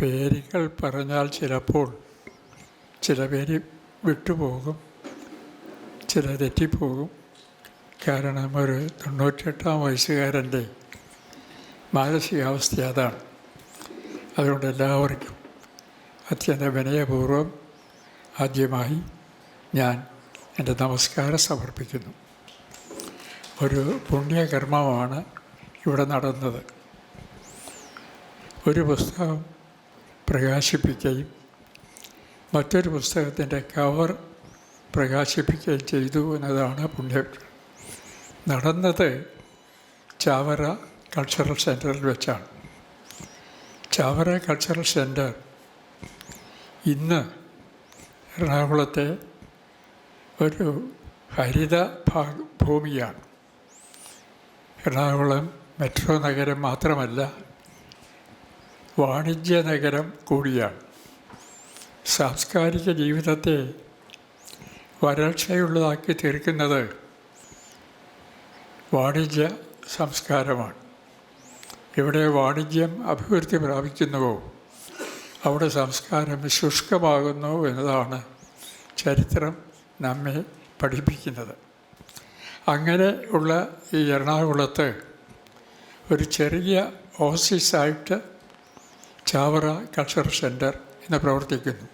പേരുകൾ പറഞ്ഞാൽ ചിലപ്പോൾ ചില പേര് വിട്ടുപോകും ചില തെറ്റിപ്പോകും. കാരണം ഒരു തൊണ്ണൂറ്റെട്ടാം വയസ്സുകാരന്റെ മാനസികാവസ്ഥ അതാണ്. അതുകൊണ്ട് എല്ലാവർക്കും അത്യന്ത വിനയപൂർവം ആദ്യമായി ഞാൻ എന്റെ നമസ്കാരം സമർപ്പിക്കുന്നു. ഒരു പുണ്യകർമ്മമാണ് ഇവിടെ നടന്നത്. ഒരു പുസ്തകം പ്രകാശിപ്പിക്കുകയും മറ്റൊരു പുസ്തകത്തിന്റെ കവർ പ്രകാശിപ്പിക്കുകയും ചെയ്തു എന്നതാണ് പുണ്യം. നടന്നത് ചാവറ കൾച്ചറൽ സെന്ററിൽ വെച്ചാണ്. ചാവറ കൾച്ചറൽ സെന്റർ ഇന്ന് എറണാകുളത്തെ ഒരു ഹരിത ഭൂമിയാണ്. എറണാകുളം മെട്രോ നഗരം മാത്രമല്ല വാണിജ്യ നഗരം കൂടിയാണ്. സാംസ്കാരിക ജീവിതത്തെ വരൾച്ചയുള്ളതാക്കി തീർക്കുന്നത് വാണിജ്യ സംസ്കാരമാണ്. ഇവിടെ വാണിജ്യം അഭിവൃദ്ധി പ്രാപിക്കുന്നുവോ അവിടെ സംസ്കാരം ശുഷ്കമാകുന്നു എന്നതാണ് ചരിത്രം നമ്മെ പഠിപ്പിക്കുന്നത്. അങ്ങനെ ഉള്ള ഈ എറണാകുളത്ത് ഒരു ചെറിയ ഓഫീസായിട്ട് ചാവറ കൾച്ചറൽ സെന്റർ ഇന്ന് പ്രവർത്തിക്കുന്നു.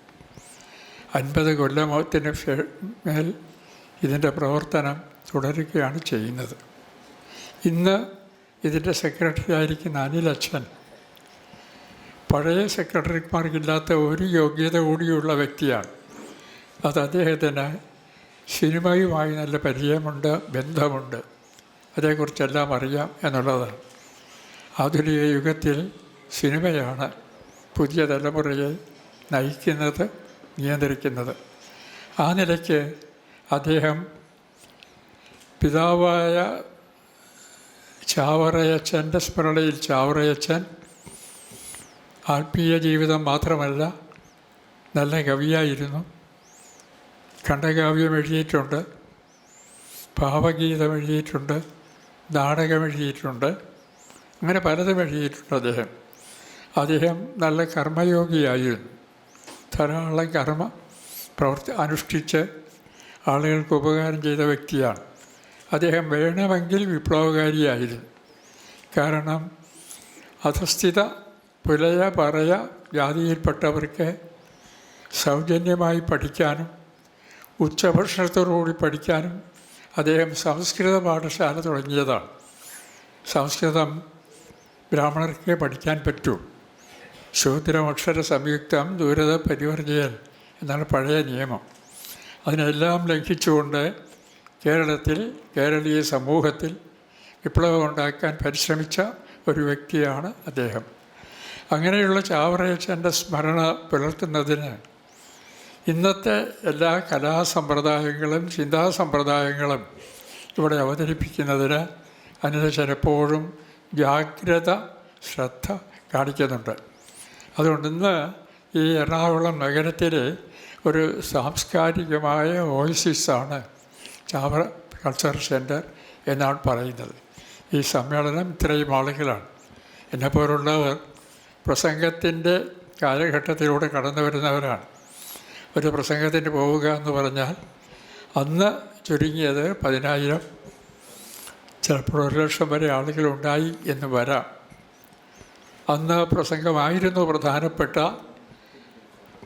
അൻപത് കൊല്ലത്തിന് മേൽ ഇതിന്റെ പ്രവർത്തനം തുടരുകയാണ് ചെയ്യുന്നത്. ഇന്ന് ഇതിന്റെ സെക്രട്ടറി ആയിരിക്കുന്ന അനിലച്ഛൻ പഴയ സെക്രട്ടറിമാർക്കില്ലാത്ത ഒരു യോഗ്യത കൂടിയുള്ള വ്യക്തിയാണ്. അത് അദ്ദേഹത്തിന് സിനിമയുമായി നല്ല പരിചയമുണ്ട് ബന്ധമുണ്ട്. അതേക്കുറിച്ചെല്ലാം അറിയാം എന്നുള്ളതാണ്. ആധുനിക യുഗത്തിൽ സിനിമയാണ് പുതിയ തലമുറയെ നയിക്കുന്നത് നിയന്ത്രിക്കുന്നത്. ആ നിലയ്ക്ക് അദ്ദേഹം പിതാവായ ചാവറയച്ചന്റെ സ്മരണയിൽ ചാവറയച്ചൻ ആത്മീയ ജീവിതം മാത്രമല്ല നല്ല കവിയായിരുന്നു. ഖണ്ഡകാവ്യം എഴുതിയിട്ടുണ്ട് ഭാവഗീതം എഴുതിയിട്ടുണ്ട് നാടകം എഴുതിയിട്ടുണ്ട് അങ്ങനെ പലതും എഴുതിയിട്ടുണ്ട് അദ്ദേഹം. അദ്ദേഹം നല്ല കർമ്മയോഗിയായിരുന്നു ധാരാളം കർമ്മ പ്രവർത്തി അനുഷ്ഠിച്ച് ആളുകൾക്ക് ഉപകാരം ചെയ്ത വ്യക്തിയാണ്. അദ്ദേഹം വേണമെങ്കിൽ വിപ്ലവകാരിയായിരുന്നു. കാരണം അധസ്ഥിത പുലയ പറയ ജാതിയിൽപ്പെട്ടവർക്ക് സൗജന്യമായി പഠിക്കാനും ഉച്ചഭക്ഷണത്തോടുകൂടി പഠിക്കാനും അദ്ദേഹം സംസ്കൃത പാഠശാല തുടങ്ങിയതാണ്. സംസ്കൃതം ബ്രാഹ്മണർക്ക് പഠിക്കാൻ പറ്റൂ. ശൂദ്രമക്ഷര സംയുക്തം ദൂരത പരിവർജയൻ എന്നാണ് പഴയ നിയമം. അതിനെല്ലാം ലംഘിച്ചുകൊണ്ട് കേരളത്തിൽ കേരളീയ സമൂഹത്തിൽ വിപ്ലവം ഉണ്ടാക്കാൻ പരിശ്രമിച്ച ഒരു വ്യക്തിയാണ് അദ്ദേഹം. അങ്ങനെയുള്ള ചാവറയച്ചന്റെ സ്മരണ പുലർത്തുന്നതിന് ഇന്നത്തെ എല്ലാ കലാസമ്പ്രദായങ്ങളും ചിന്താസമ്പ്രദായങ്ങളും ഇവിടെ അവതരിപ്പിക്കുന്നതിന് അനിതച്ചൻ ചിലപ്പോഴും ജാഗ്രത ശ്രദ്ധ കാണിക്കുന്നുണ്ട്. അതുകൊണ്ട് ഇന്ന് ഈ എറണാകുളം നഗരത്തിൽ ഒരു സാംസ്കാരികമായ ഓയിസിസാണ് ചാവർ കൾച്ചറൽ സെന്റർ എന്നാണ് പറയുന്നത്. ഈ സമ്മേളനം ഇത്രയും ആളുകളാണ്. എന്നെപ്പോലുള്ളവർ പ്രസംഗത്തിന്റെ കാലഘട്ടത്തിലൂടെ കടന്നു വരുന്നവരാണ്. ഒരു പ്രസംഗത്തിന് പോവുക എന്ന് പറഞ്ഞാൽ അന്ന് ചുരുങ്ങിയത് പതിനായിരം ചിലപ്പോൾ ഒരു ലക്ഷം വരെ ആളുകളുണ്ടായി എന്ന് വരാം. അന്ന് പ്രസംഗമായിരുന്നു പ്രധാനപ്പെട്ട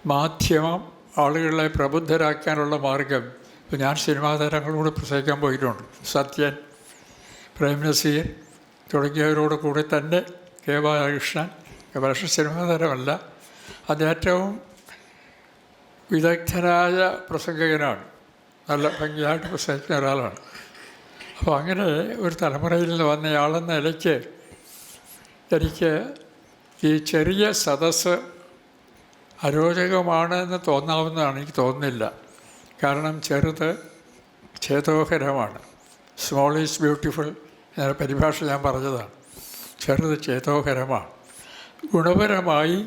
മാധ്യമം ആളുകളെ പ്രബുദ്ധരാക്കാനുള്ള മാർഗം. ഞാൻ സിനിമാ താരങ്ങളോട് പ്രസംഗിക്കാൻ പോയിട്ടുണ്ട്. സത്യൻ പ്രേംനസീർ തുടങ്ങിയവരോട് കൂടെ തന്നെ കെ ബാലകൃഷ്ണൻ ബാലകൃഷ്ണൻ സിനിമാ താരമല്ല. അത് ഏറ്റവും വിദഗ്ധനായ പ്രസംഗകനാണ്. നല്ല ഭംഗിയായിട്ട് പ്രസംഗിക്കുന്ന ഒരാളാണ്. അപ്പോൾ അങ്ങനെ ഒരു തലമുറയിൽ നിന്ന് വന്നയാളെന്ന നിലയ്ക്ക് എനിക്ക് ഈ ചെറിയ സദസ്സ് അരോചകമാണ് എന്ന് തോന്നാവുന്നതാണ്. എനിക്ക് തോന്നുന്നില്ല. കാരണം ചെറുത് ചേതോഹരമാണ്. സ്മോൾ ഈസ് ബ്യൂട്ടിഫുൾ എന്ന പരിഭാഷ ഞാൻ പറഞ്ഞതാണ്. ചെറുത് ചേതോഹരമാണ്. ഗുണപരമായി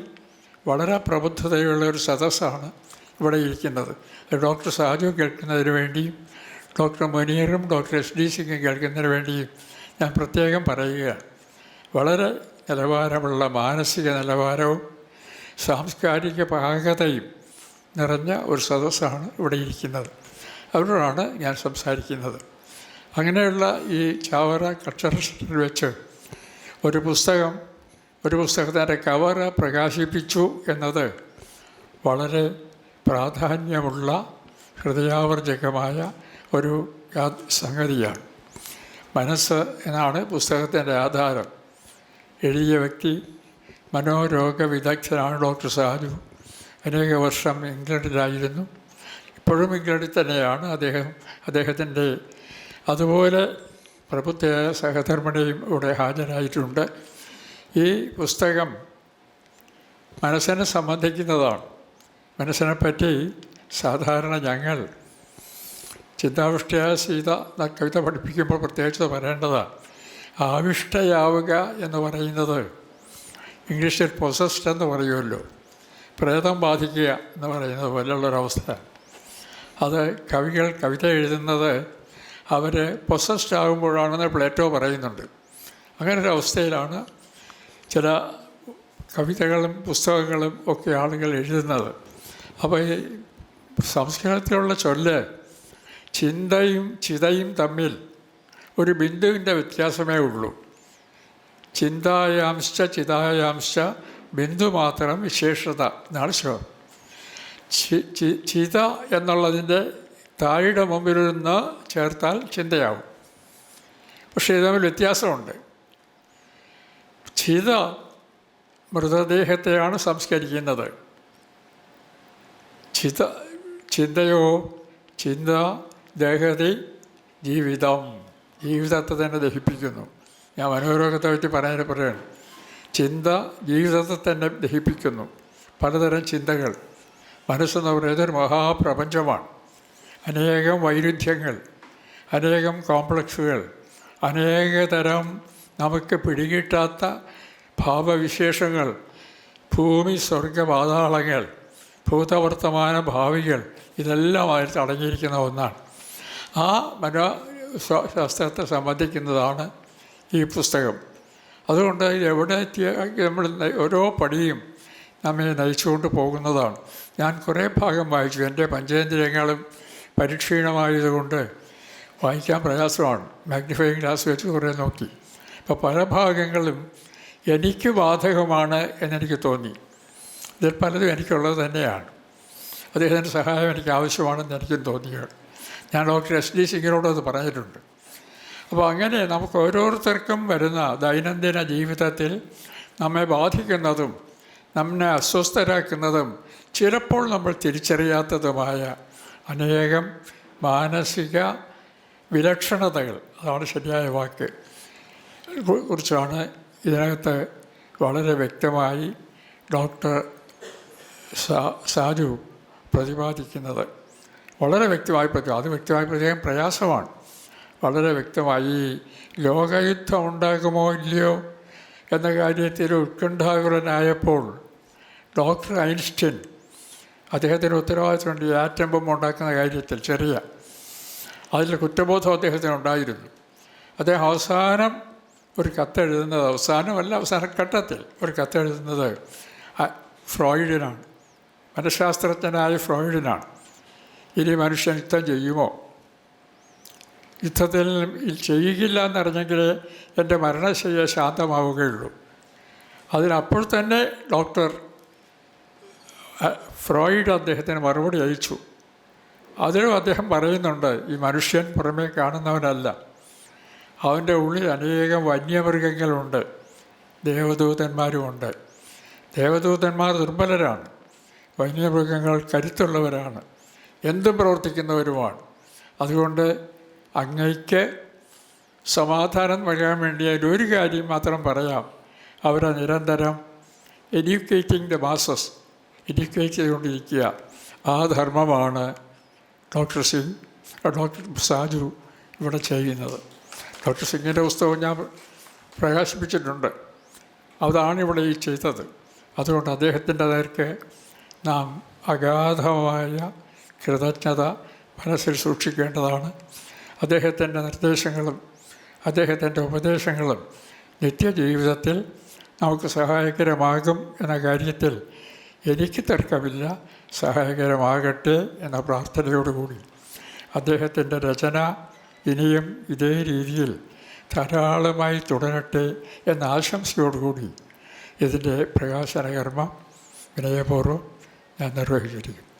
വളരെ പ്രബുദ്ധതയുള്ള ഒരു സദസ്സാണ് ഇവിടെ ഇരിക്കുന്നത്. ഡോക്ടർ സാജു കേൾക്കുന്നതിന് വേണ്ടിയും ഡോക്ടർ മുനീറും ഡോക്ടർ എസ് ഡി സിംഗും കേൾക്കുന്നതിന് വേണ്ടിയും ഞാൻ പ്രത്യേകം പറയുകയാണ്. വളരെ നിലവാരമുള്ള മാനസിക നിലവാരവും സാംസ്കാരിക പാകതയും നിറഞ്ഞ ഒരു സദസ്സാണ് ഇവിടെ ഇരിക്കുന്നത്. അവരോടാണ് ഞാൻ സംസാരിക്കുന്നത്. അങ്ങനെയുള്ള ഈ ചാവറ കൾച്ചറൽ വെച്ച് ഒരു പുസ്തകം ഒരു പുസ്തകത്തിന്റെ കവർ പ്രകാശിപ്പിച്ചു എന്നത് വളരെ പ്രാധാന്യമുള്ള ഹൃദയാവർജകമായ ഒരു സംഗതിയാണ്. മനസ്സ് എന്നാണ് പുസ്തകത്തിന്റെ ആധാരം. എഴുതിയ വ്യക്തി മനോരോഗ വിദഗ്ധനാണ് ഡോക്ടർ സാധു. അനേക വർഷം ഇംഗ്ലണ്ടിലായിരുന്നു. ഇപ്പോഴും ഇംഗ്ലണ്ടിൽ തന്നെയാണ് അദ്ദേഹം അദ്ദേഹത്തിന്റെ അതുപോലെ പ്രബുദ്ധയായ സഹധർമ്മിണിയും ഇവിടെ ഹാജരായിട്ടുണ്ട്. ഈ പുസ്തകം മനസ്സിനെ സംബന്ധിക്കുന്നതാണ്. മനസ്സിനെപ്പറ്റി സാധാരണ ഞങ്ങൾ ചിന്താവിഷ്ടയായ സീത കവിത പഠിപ്പിക്കുമ്പോൾ പ്രത്യേകിച്ച് പറയേണ്ടതാണ്. ആവിഷ്ടയാവുക എന്ന് പറയുന്നത് ഇംഗ്ലീഷിൽ പൊസസ്ഡ് എന്ന് പറയുമല്ലോ. പ്രേതം ബാധിക്കുക എന്ന് പറയുന്നത് പോലുള്ളൊരവസ്ഥ. അത് കവികൾ കവിത എഴുതുന്നത് അവർ പൊസസ്ഡ് ആകുമ്പോഴാണെന്ന് പ്ലേറ്റോ പറയുന്നുണ്ട്. അങ്ങനെ ഒരു അവസ്ഥയിലാണ് ചില കവിതകളും പുസ്തകങ്ങളും ഒക്കെ ആളുകൾ എഴുതുന്നത്. അപ്പോൾ ഈ സംസ്കൃതത്തിലുള്ള ചൊല്ല് ചിന്തയും ചിതയും തമ്മിൽ ഒരു ബിന്ദുവിന്റെ വ്യത്യാസമേ ഉള്ളൂ. ചിന്തായാംശ ചിതായാംശ ബിന്ദു മാത്രം വിശേഷത. എന്നാണ് ചി- ചിത എന്നുള്ളതിന്റെ താഴെ നിന്ന് ചേർത്താൽ ചിന്തയാവും. പക്ഷേ ഇത് തമ്മിൽ വ്യത്യാസമുണ്ട്. ചിത മൃതദേഹത്തെയാണ് സംസ്കരിക്കുന്നത്. ചിത ചിന്തയോ ചിന്ത ദേഹതി ജീവിതം. ജീവിതത്തെ തന്നെ ദഹിപ്പിക്കുന്നു. ഞാൻ മനോരോഗത്തെ പറ്റി പറയാൻ പറയുകയാണ് ചിന്ത ജീവിതത്തെ തന്നെ ദഹിപ്പിക്കുന്നു. പലതരം ചിന്തകൾ. മനസ്സെന്ന് പറയുന്നത് ഒരു മഹാപ്രപഞ്ചമാണ്. അനേകം വൈരുദ്ധ്യങ്ങൾ അനേകം കോംപ്ലക്സുകൾ അനേക തരം നമുക്ക് പിടികിട്ടാത്ത ഭാവവിശേഷങ്ങൾ ഭൂമി സ്വർഗ പാതാളങ്ങൾ ഭൂതവർത്തമാന ഭാവികൾ ഇതെല്ലാം അതിൽ അടങ്ങിയിരിക്കുന്ന ഒന്നാണ്. ആ മനോ ശാസ്ത്രത്തെ സംബന്ധിക്കുന്നതാണ് ഈ പുസ്തകം. അതുകൊണ്ട് എവിടെ നമ്മൾ ഓരോ പടിയും നമ്മെ നയിച്ചുകൊണ്ട് പോകുന്നതാണ്. ഞാൻ കുറേ ഭാഗം വായിച്ചു. എന്റെ പഞ്ചേന്ദ്രിയങ്ങളും പരിക്ഷീണമായതുകൊണ്ട് വായിക്കാൻ പ്രയാസമാണ്. മാഗ്നിഫയിങ് ഗ്ലാസ് വെച്ച് കുറേ നോക്കി. അപ്പോൾ പല ഭാഗങ്ങളും എനിക്ക് ബാധകമാണ് എന്നെനിക്ക് തോന്നി. ഇതിൽ പലതും എനിക്കുള്ളത് തന്നെയാണ്. അദ്ദേഹത്തിന്റെ സഹായം എനിക്ക് ആവശ്യമാണെന്ന് എനിക്കും തോന്നിയാണ്. ഞാൻ ഡോക്ടർ എസ് ഡി സിംഗിനോട് അത് പറഞ്ഞിട്ടുണ്ട്. അപ്പോൾ അങ്ങനെ നമുക്ക് ഓരോരുത്തർക്കും വരുന്ന ദൈനംദിന ജീവിതത്തിൽ നമ്മെ ബാധിക്കുന്നതും നമ്മെ അസ്വസ്ഥരാക്കുന്നതും ചിലപ്പോൾ നമ്മൾ തിരിച്ചറിയാത്തതുമായ അനേകം മാനസിക വിലക്ഷണതകൾ. അതാണ് ശരിയായ വാക്ക്. കുറിച്ചാണ് ഇതിനകത്ത് വളരെ വ്യക്തമായി ഡോക്ടർ സാജു പ്രതിപാദിക്കുന്നത്. വളരെ വ്യക്തമായി പറ്റും അത് വ്യക്തമായി പ്രത്യേകം പ്രയാസമാണ്. വളരെ വ്യക്തമായി ലോകയുദ്ധം ഉണ്ടാകുമോ ഇല്ലയോ എന്ന കാര്യത്തിൽ ഉത്കണ്ഠാകുലനായപ്പോൾ ഡോക്ടർ ഐൻസ്റ്റീൻ അദ്ദേഹത്തിന് ഉത്തരവാദിത്തമുണ്ട് ഈ ആറ്റം ബോംബ് ഉണ്ടാക്കുന്ന കാര്യത്തിൽ ചെറിയ. അതിൽ കുറ്റബോധം അദ്ദേഹത്തിന് ഉണ്ടായിരുന്നു അദ്ദേഹം അവസാനം ഒരു കത്തെഴുതുന്നത് അവസാനമല്ല അവസാന ഘട്ടത്തിൽ ഒരു കത്തെഴുതുന്നത് ഫ്രോയിഡിനാണ്. മനഃശാസ്ത്രജ്ഞനായ ഫ്രോയിഡിനാണ്. ഇനി മനുഷ്യൻ യുദ്ധം ചെയ്യുമോ? യുദ്ധത്തിൽ ചെയ്യുകയില്ല എന്നറിഞ്ഞെങ്കിൽ എന്റെ മരണശയ്യ ശാന്തമാവുകയുള്ളൂ. അതിനപ്പോൾ തന്നെ ഡോക്ടർ ഫ്രോയിഡ് അദ്ദേഹത്തിന് മറുപടി അയച്ചു. അതിലും അദ്ദേഹം പറയുന്നുണ്ട് ഈ മനുഷ്യൻ പുറമേ കാണുന്നവനല്ല. അവന്റെ ഉള്ളിൽ അനേകം വന്യമൃഗങ്ങളുണ്ട്. ദേവദൂതന്മാരുമുണ്ട്. ദേവദൂതന്മാർ ദുർബലരാണ്. വന്യമൃഗങ്ങൾ കരുത്തുള്ളവരാണ്. എന്തും പ്രവർത്തിക്കുന്നവരുമാണ്. അതുകൊണ്ട് അങ്ങയ്ക്ക് സമാധാനം നൽകാൻ വേണ്ടി അതിൽ ഒരു കാര്യം മാത്രം പറയാം. അവരെ നിരന്തരം എഡ്യൂക്കേറ്റിംഗ് ദ മാസസ് എഡ്യൂക്കേറ്റ് ചെയ്തുകൊണ്ടിരിക്കുക. ആ ധർമ്മമാണ് ഡോക്ടർ സിംഗ് ഡോക്ടർ സാജു ഇവിടെ ചെയ്യുന്നത്. ഡോക്ടർ സിംഗിന്റെ പുസ്തകം ഞാൻ പ്രകാശിപ്പിച്ചിട്ടുണ്ട്. അതാണ് ഇവിടെ ഈ ചെയ്തത്. അതുകൊണ്ട് അദ്ദേഹത്തിന്റെ നേർക്ക് നാം അഗാധമായ കൃതജ്ഞത മനസ്സിൽ സൂക്ഷിക്കേണ്ടതാണ്. അദ്ദേഹത്തിന്റെ നിർദ്ദേശങ്ങളും അദ്ദേഹത്തിന്റെ ഉപദേശങ്ങളും നിത്യജീവിതത്തിൽ നമുക്ക് സഹായകരമാകും എന്ന കാര്യത്തിൽ എനിക്ക് തർക്കമില്ല. സഹായകരമാകട്ടെ എന്ന പ്രാർത്ഥനയോടുകൂടി. അദ്ദേഹത്തിന്റെ രചന ഇനിയും ഇതേ രീതിയിൽ ധാരാളമായി തുടരട്ടെ എന്ന ആശംസയോടുകൂടി ഇതിന്റെ പ്രകാശനകർമ്മം വിനയപൂർവം ഞാൻ നിർവഹിച്ചിരിക്കും